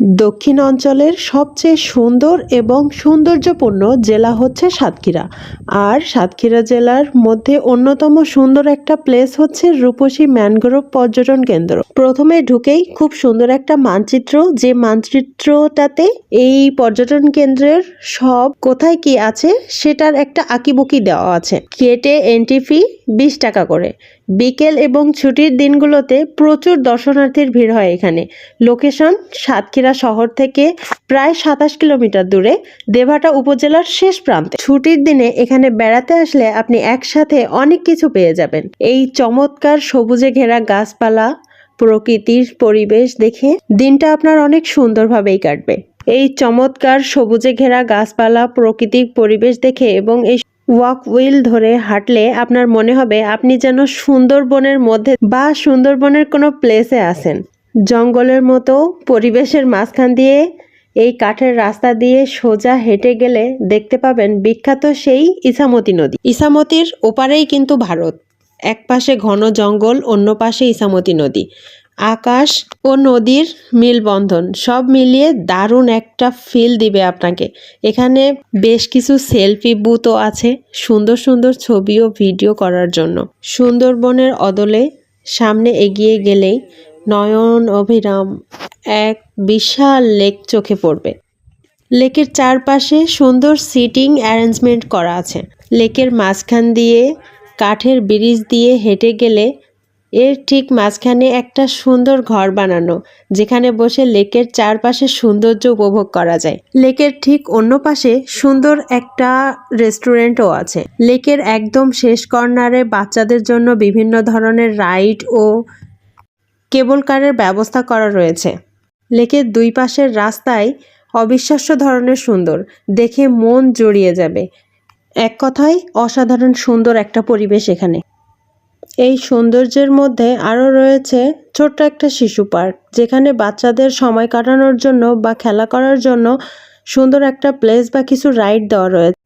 দক্ষিণ অঞ্চলের সবচেয়ে সুন্দর এবং সৌন্দর্যপূর্ণ জেলা হচ্ছে সাতক্ষীরা। আর সাতক্ষীরা জেলার মধ্যে অন্যতম সুন্দর একটা প্লেস হচ্ছে রূপসী ম্যানগ্রোভ পর্যটন কেন্দ্র। প্রথমে ঢুকেই খুব সুন্দর একটা মানচিত্র, যে মানচিত্রটাতে এই পর্যটন কেন্দ্রের সব কোথায় কি আছে সেটার একটা আঁকিবুকি দেওয়া আছে। কেটে এন্ট্রি ফি বিশ টাকা করে। বিকেল এবং ছুটির দিনগুলোতে প্রচুর দর্শনার্থীর ভিড় হয় এখানে। লোকেশন সাতক্ষীরা শহর থেকে প্রায় সাতাশ কিলোমিটার দূরে, দেভাটা উপজেলার শেষ প্রান্তে। ছুটির দিনে এখানে বেড়াতে আসলে আপনি একসাথে অনেক কিছু পেয়ে যাবেন। এই চমৎকার সবুজে ঘেরা গাছপালা, প্রকৃতির পরিবেশ দেখে দিনটা আপনার অনেক সুন্দরভাবেই কাটবে। এই চমৎকার সবুজে ঘেরা গাছপালা প্রকৃতিক পরিবেশ দেখে এবং এই ওয়াক উইল ধরে হাঁটলে আপনার মনে হবে আপনি যেন সুন্দরবনের মধ্যে বা সুন্দরবনের কোনো প্লেসে আছেন। জঙ্গলের মতো পরিবেশের মাঝখান দিয়ে, এই কাঠের রাস্তা দিয়ে সোজা হেঁটে গেলে দেখতে পাবেন বিখ্যাত সেই ইসামতি নদী। ইসামতির ওপারেই কিন্তু ভারত। এক পাশে ঘন জঙ্গল, অন্য পাশে ইসামতি নদী। আকাশ ও নদীর মিলবন্ধন, সব মিলিয়ে দারুণ একটা ফিল দিবে আপনাকে। এখানে বেশ কিছু সেলফি বুথও আছে, সুন্দর সুন্দর ছবি ও ভিডিও করার জন্য। সুন্দরবনের অদলে সামনে এগিয়ে গেলেই নয়ন অভিরাম এক বিশাল লেক চোখে পড়বে। লেকের চারপাশে সুন্দর সিটিং অ্যারেঞ্জমেন্ট করা আছে। লেকের মাঝখান দিয়ে, কাঠের ব্রিজ দিয়ে হেঁটে গেলে এর ঠিক মাঝখানে একটা সুন্দর ঘর বানানো, যেখানে বসে লেকের চারপাশে সৌন্দর্য উপভোগ করা যায়। লেকের ঠিক অন্য পাশে সুন্দর একটা রেস্টুরেন্টও আছে। লেকের একদম শেষ কর্নারে বাচ্চাদের জন্য বিভিন্ন ধরনের রাইড ও কেবল কারের ব্যবস্থা করা রয়েছে। লেকের দুই পাশের রাস্তায় অবিশ্বাস্য ধরনের সুন্দর, দেখে মন জড়িয়ে যাবে। এক কথায়, অসাধারণ সুন্দর একটা পরিবেশ এখানে। এই সৌন্দর্যের মধ্যে আরও রয়েছে ছোট্ট একটা শিশু পার্ক, যেখানে বাচ্চাদের সময় কাটানোর জন্য বা খেলা করার জন্য সুন্দর একটা প্লেস বা কিছু রাইড দেওয়া রয়েছে।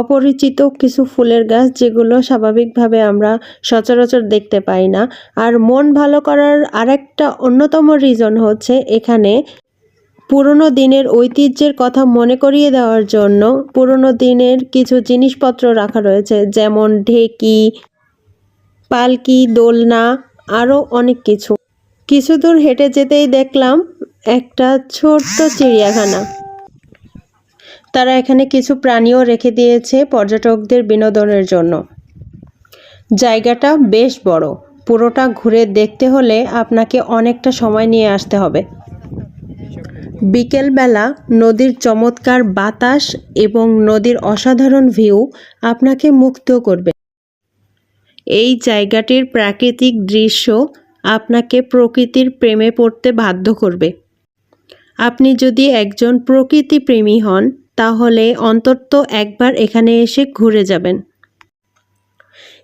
অপরিচিত কিছু ফুলের গাছ যেগুলো স্বাভাবিকভাবে আমরা সচরাচর দেখতে পাই না। আর মন ভালো করার আরেকটা অন্যতম রিজন হচ্ছে এখানে পুরনো দিনের ঐতিহ্যের কথা মনে করিয়ে দেওয়ার জন্য পুরনো দিনের কিছু জিনিসপত্র রাখা রয়েছে, যেমন ঢেকি পালকি, দোলনা আরও অনেক কিছু। কিছু দূর হেঁটে যেতেই দেখলাম একটা ছোট্ট চিড়িয়াখানা। তারা এখানে কিছু প্রাণীও রেখে দিয়েছে পর্যটকদের বিনোদনের জন্য। জায়গাটা বেশ বড়। পুরোটা ঘুরে দেখতে হলে আপনাকে অনেকটা সময় নিয়ে আসতে হবে। বিকেলবেলা নদীর চমৎকার বাতাস এবং নদীর অসাধারণ ভিউ আপনাকে মুগ্ধ করবে। এই জায়গাটির প্রাকৃতিক দৃশ্য আপনাকে প্রকৃতির প্রেমে পড়তে বাধ্য করবে। আপনি যদি একজন প্রকৃতি প্রেমী হন, তাহলে অন্তত একবার এখানে এসে ঘুরে যাবেন।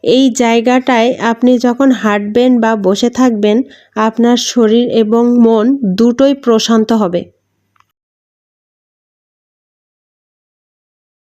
এই জায়গাটায় আপনি যখন হাঁটবেন বা বসে থাকবেন, আপনার শরীর এবং মন দুটোই প্রশান্ত হবে।